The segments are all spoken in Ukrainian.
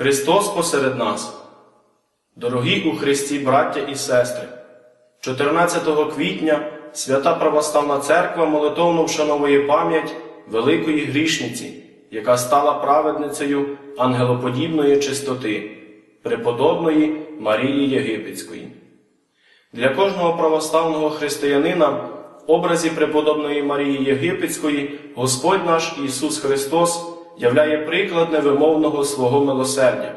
Христос посеред нас. Дорогі у Христі, браття і сестри, 14 квітня свята Православна Церква молитовно вшановує пам'ять великої грішниці, яка стала праведницею ангелоподібної чистоти, преподобної Марії Єгипетської. Для кожного православного християнина в образі преподобної Марії Єгипетської Господь наш Ісус Христос являє приклад невимовного свого милосердя.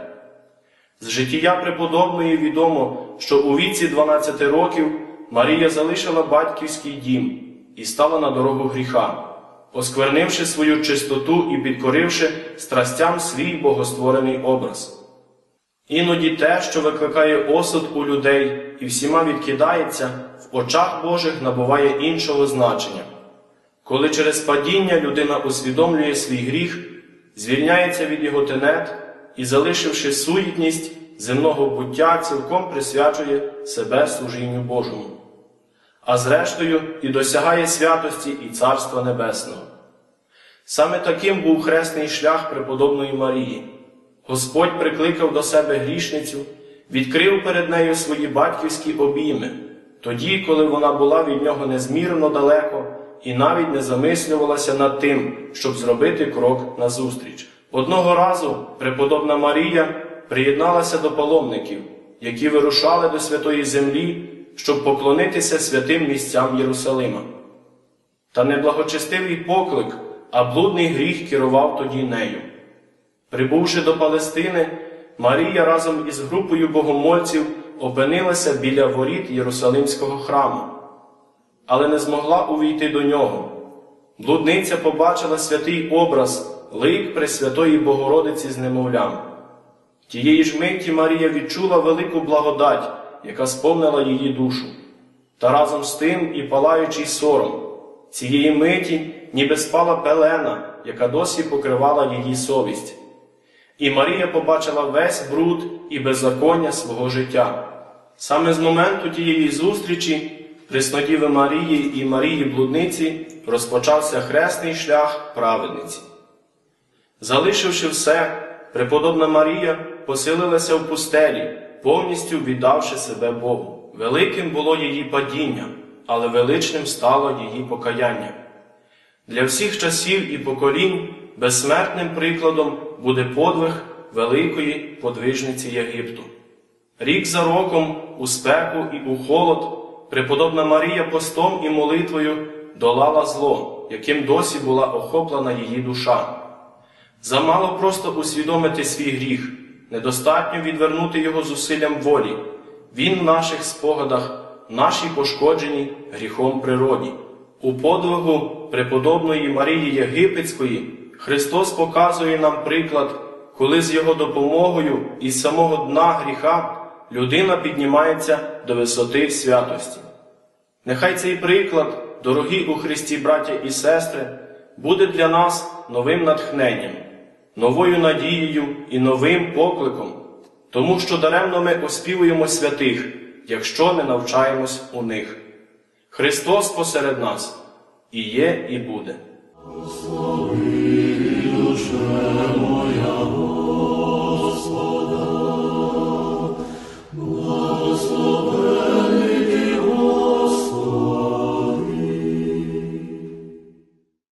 З життя преподобної відомо, що у віці 12 років Марія залишила батьківський дім і стала на дорогу гріха, осквернивши свою чистоту і підкоривши страстям свій богостворений образ. Іноді те, що викликає осуд у людей і всіма відкидається, в очах Божих набуває іншого значення. Коли через падіння людина усвідомлює свій гріх, звільняється від його тенет і, залишивши суєтність земного буття, цілком присвячує себе служінню Божому, а зрештою і досягає святості і Царства Небесного. Саме таким був хресний шлях преподобної Марії. Господь прикликав до себе грішницю, відкрив перед нею свої батьківські обійми, тоді, коли вона була від нього незмірно далеко і навіть не замислювалася над тим, щоб зробити крок назустріч. Одного разу преподобна Марія приєдналася до паломників, які вирушали до святої землі, щоб поклонитися святим місцям Єрусалима. Та неблагочестивий поклик, а блудний гріх керував тоді нею. Прибувши до Палестини, Марія разом із групою богомольців опинилася біля воріт Єрусалимського храму, але не змогла увійти до нього. Блудниця побачила святий образ, лик Пресвятої Богородиці з немовлям. Тієї ж миті Марія відчула велику благодать, яка сповнила її душу, та разом з тим і палаючий сором. Цієї миті ніби спала пелена, яка досі покривала її совість. І Марія побачила весь бруд і беззаконня свого життя. Саме з моменту тієї зустрічі Преснодіви Марії і Марії блудниці розпочався хресний шлях праведниці. Залишивши все, преподобна Марія поселилася в пустелі, повністю віддавши себе Богу. Великим було її падіння, але величним стало її покаяння. Для всіх часів і поколінь безсмертним прикладом буде подвиг великої подвижниці Єгипту. Рік за роком, у спеку і у холод, преподобна Марія постом і молитвою долала зло, яким досі була охоплена її душа. Замало просто усвідомити свій гріх, недостатньо відвернути його зусиллям волі. Він в наших спогадах, нашій пошкодженій гріхом природі. У подвигу преподобної Марії Єгипетської Христос показує нам приклад, коли з Його допомогою із самого дна гріха людина піднімається до висоти святості. Нехай цей приклад, дорогі у Христі, браття і сестри, буде для нас новим натхненням, новою надією і новим покликом, тому що даремно ми оспівуємо святих, якщо не навчаємось у них. Христос посеред нас і є, і буде. Душа моя Господа.